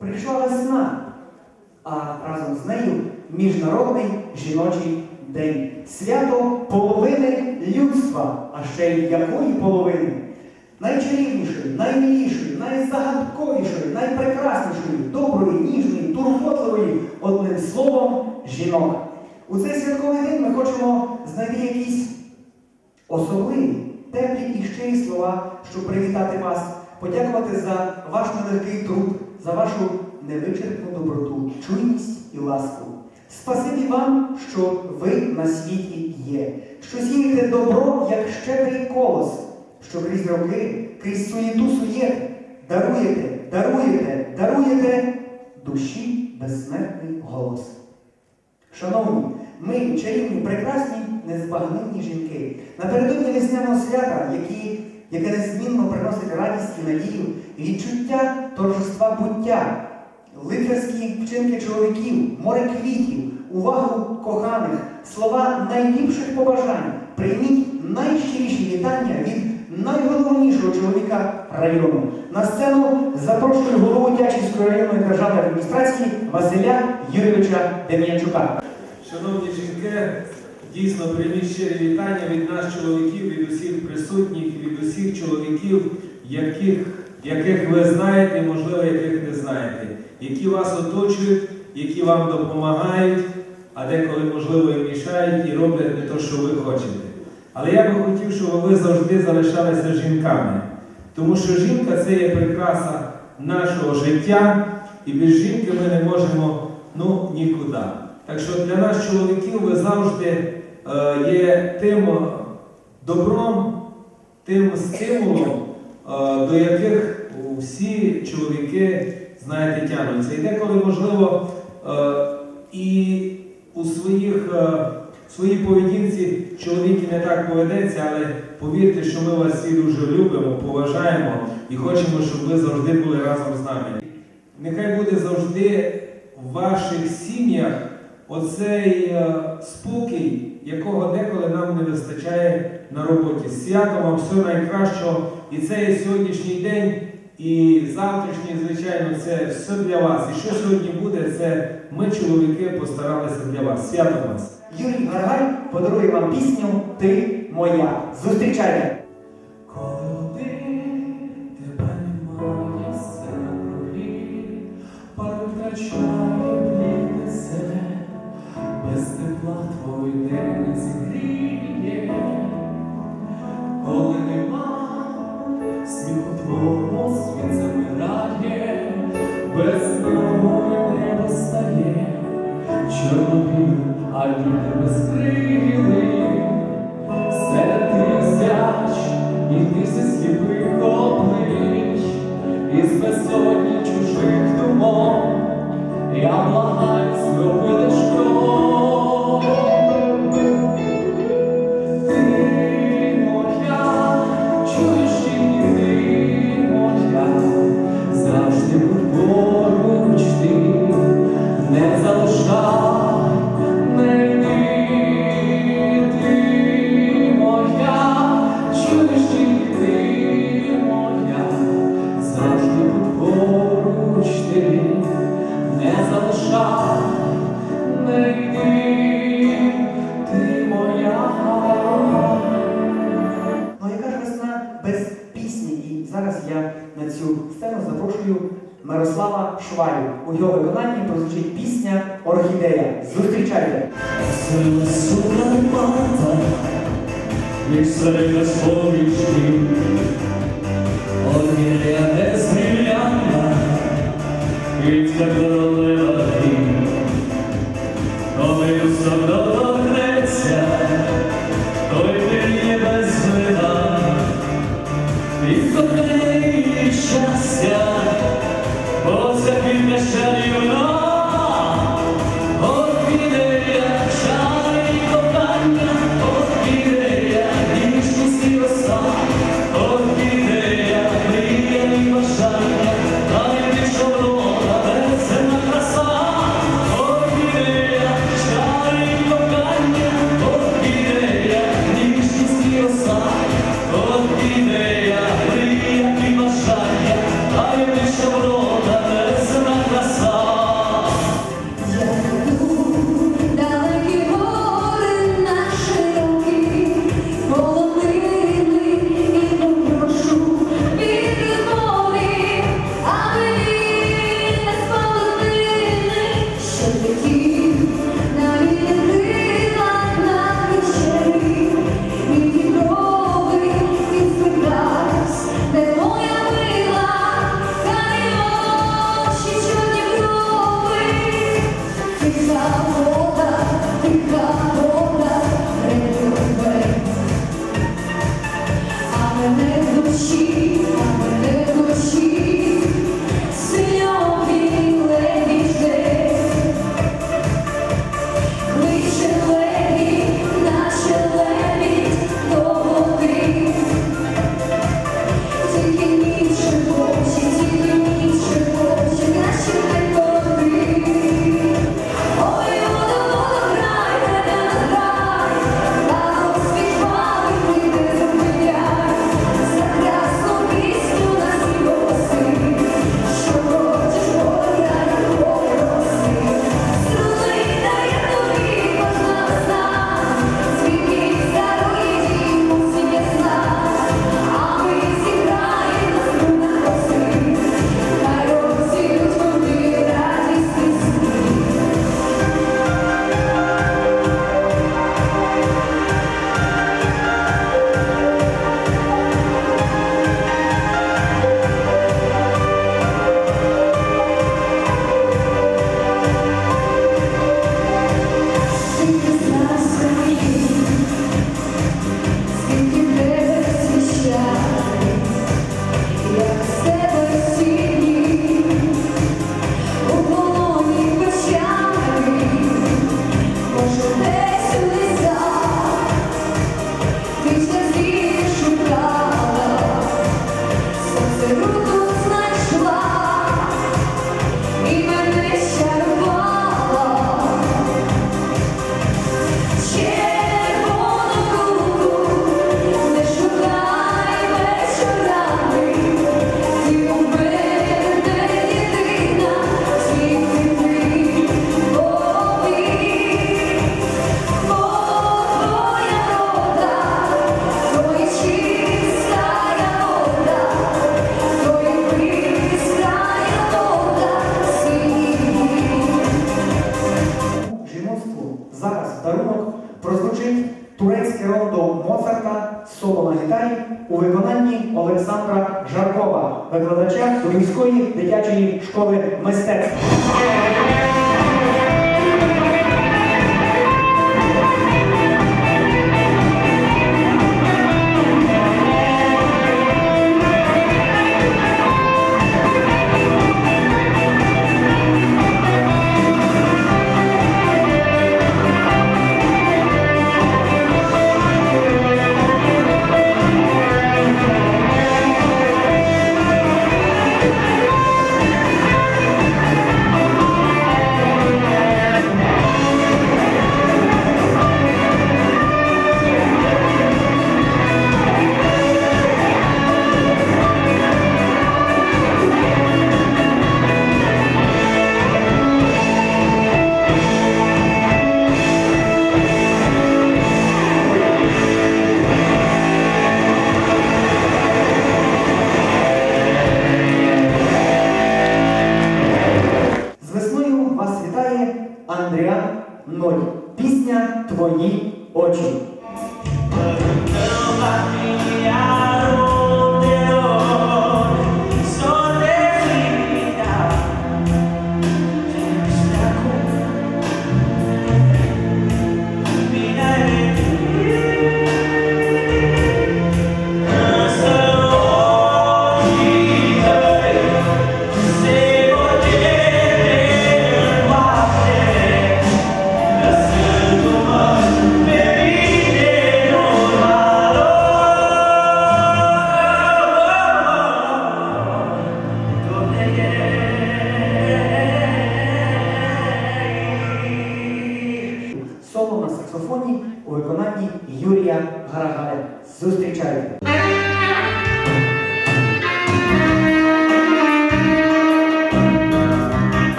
Прийшла весна, а разом з нею Міжнародний жіночий день. Свято половини людства, а ще й якої половини? Найчарівнішої, наймилішої, найзагадковішої, найпрекраснішої, доброї, ніжної, турботливої, одним словом, жінок. У цей святковий день ми хочемо знайти якісь особливі, теплі і щирі слова, щоб привітати вас, подякувати за ваш нелегкий труд, за вашу невичерпну доброту, чуйність і ласку. Спасибі вам, що ви на світі є, що сієте добро, як щедрий колос, що крізь роки, крізь суєту суєт, даруєте, даруєте, даруєте душі безсмертний голос. Шановні, ми чарівні, прекрасні, незбагненні жінки. Напередодні весняного свята, які, яке незмінно приносить радість і надію, відчуття торжества буття, лицарські вчинки чоловіків, море квітів, увагу коханих, слова найліпших побажань. Прийміть найщиріші вітання від найголовнішого чоловіка району. На сцену запрошую голову Тячівської районної державної адміністрації Василя Юрійовича Дем'янчука. Шановні жінки, дійсно прийміть щирі вітання від нас, чоловіків, від усіх присутніх, від усіх чоловіків, яких, яких ви знаєте, можливо, яких не знаєте, які вас оточують, які вам допомагають, а деколи, можливо, і мішають і роблять не те, що ви хочете. Але я би хотів, щоб ви завжди залишалися жінками. Тому що жінка це є прикраса нашого життя, і без жінки ми не можемо ну, нікуди. Так що для нас, чоловіків, ви завжди е, є тим добром, тим стимулом, до яких всі чоловіки, знаєте, тягнуться. І деколи, можливо, і у своїх, своїй поведінці чоловік не так поведеться, але повірте, що ми вас всі дуже любимо, поважаємо і хочемо, щоб ви завжди були разом з нами. Нехай буде завжди в ваших сім'ях оцей спокій, якого деколи нам не вистачає на роботі. Свято вам всього найкращого. І це є сьогоднішній день, і завтрашній, звичайно, це все для вас. І що сьогодні буде, це ми, чоловіки, постаралися для вас. Свято вас! Юрій Гаргай подарує вам пісню Ти моя. Зустрічайте! I will never stay Швалю. У його виконанні прозвучить пісня Орхідея. Зустрічайте! Орхідея не зміляна, і в королева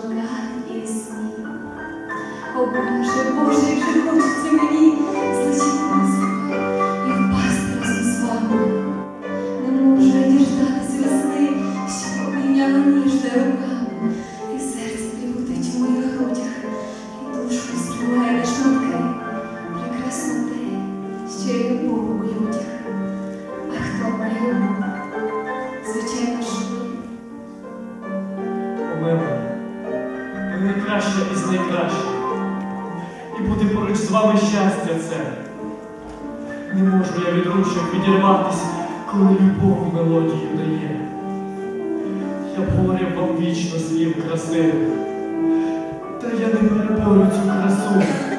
шовках і сні. О Боже, Не можу я від ручок відірватись, коли любов мелодію дає. Я поряд вам вічно слів краси, та я не переборю цю красу.